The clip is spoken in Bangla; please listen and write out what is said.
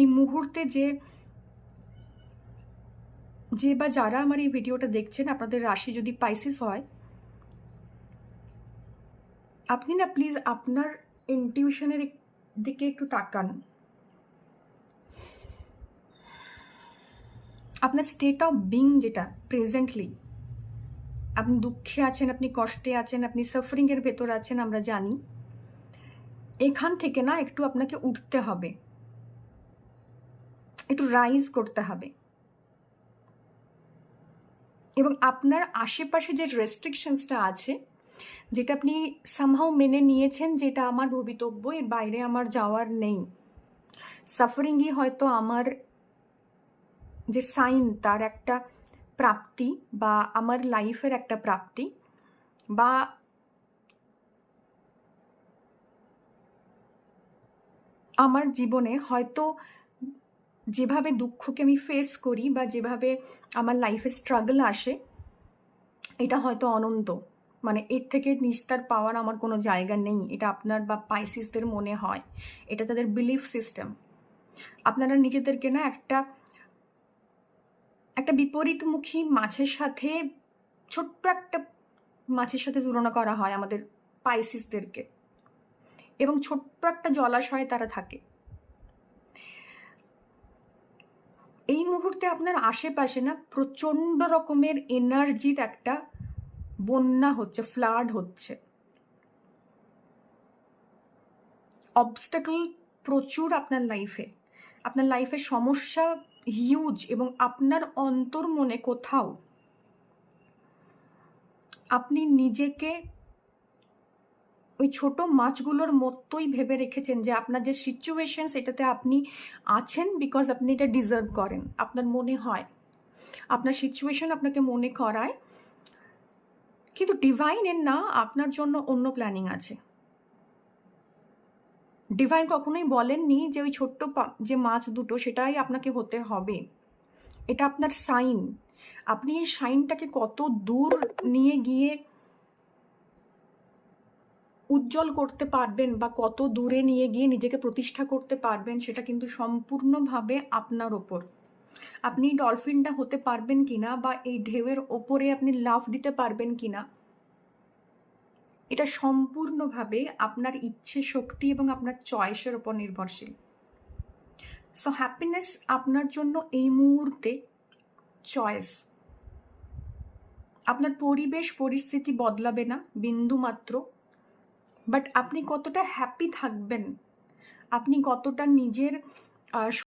এই মুহূর্তে যে যে বা যারা আমার এই ভিডিওটা দেখছেন, আপনাদের রাশি যদি পাইসিস হয়, আপনি না প্লিজ আপনার ইনটিউশনের দিকে একটু তাকান। আপনার স্টেট অফ বিং যেটা প্রেজেন্টলি আপনি দুঃখে আছেন, আপনি কষ্টে আছেন, আপনি সাফারিংয়ের ভেতর আছেন, আমরা জানি, এখান থেকে না একটু আপনাকে উঠতে হবে। একটু রাইজ করতে হবে। এবং আপনার আশেপাশে যে রেস্ট্রিকশনসটা আছে, যেটা আপনি সামহাও মেনে নিয়েছেন যেটা আমার ভবিতব্য, এর বাইরে আমার যাওয়ার নেই। সাফারিংই হয়তো আমার যে সাইন তার একটা প্রাপ্তি বা আমার লাইফের একটা প্রাপ্তি বা আমার জীবনে হয়তো যেভাবে দুঃখকে আমি ফেস করি বা যেভাবে আমার লাইফে স্ট্রাগল আসে, এটা হয়তো অনন্ত। মানে এর থেকে নিস্তার পাওয়ার আমার কোনো জায়গা নেই। এটা আপনার বা পাইসিসদের মনে হয়। এটা তাদের বিলিফ সিস্টেম আপনারা নিজেদেরকে না একটা একটা বিপরীতমুখী মাছের সাথে, ছোট্ট একটা মাছের সাথে তুলনা করা হয় আমাদের পাইসিসদেরকে এবং ছোট্ট একটা জলাশয়ে তারা থাকে। এই মুহূর্তে আপনার আশেপাশে না প্রচণ্ড রকমের এনার্জির একটা বন্যা হচ্ছে, ফ্লাড হচ্ছে। অবস্টাকল প্রচুর আপনার লাইফে আপনার লাইফে সমস্যা হিউজ এবং আপনার অন্তর মনে কোথাও আপনি নিজেকে ওই ছোট মাছগুলোর মতোই ভেবে রেখেছেন যে আপনার যে সিচুয়েশন সেটাতে আপনি আছেন বিকজ আপনি এটা ডিজার্ভ করেন। আপনার মনে হয়। আপনার সিচুয়েশন আপনাকে মনে করায়। কিন্তু ডিভাইনের না, আপনার জন্য অন্য প্ল্যানিং আছে। ডিভাইন কখনোই বলেননি যে ওই ছোট্ট যে মাছ দুটো, সেটাই আপনাকে হতে হবে। এটা আপনার সাইন আপনি এই সাইনটাকে কত দূর নিয়ে গিয়ে উজ্জ্বল করতে পারবেন বা কত দূরে নিয়ে গিয়ে নিজেকে প্রতিষ্ঠা করতে পারবেন, সেটা কিন্তু সম্পূর্ণভাবে আপনার ওপর। আপনি ডলফিনটা হতে পারবেন কিনা বা এই ঢেউয়ের ওপরে আপনি লাফ দিতে পারবেন কিনা, এটা সম্পূর্ণভাবে আপনার ইচ্ছে শক্তি এবং আপনার চয়েসের ওপর নির্ভরশীল। সো হ্যাপিনেস আপনার জন্য এই মুহূর্তে চয়েস। আপনার পরিবেশ, পরিস্থিতি বদলাবে না বিন্দু মাত্র বাট আপনি কতটা হ্যাপি থাকবেন? আপনি কতটা নিজের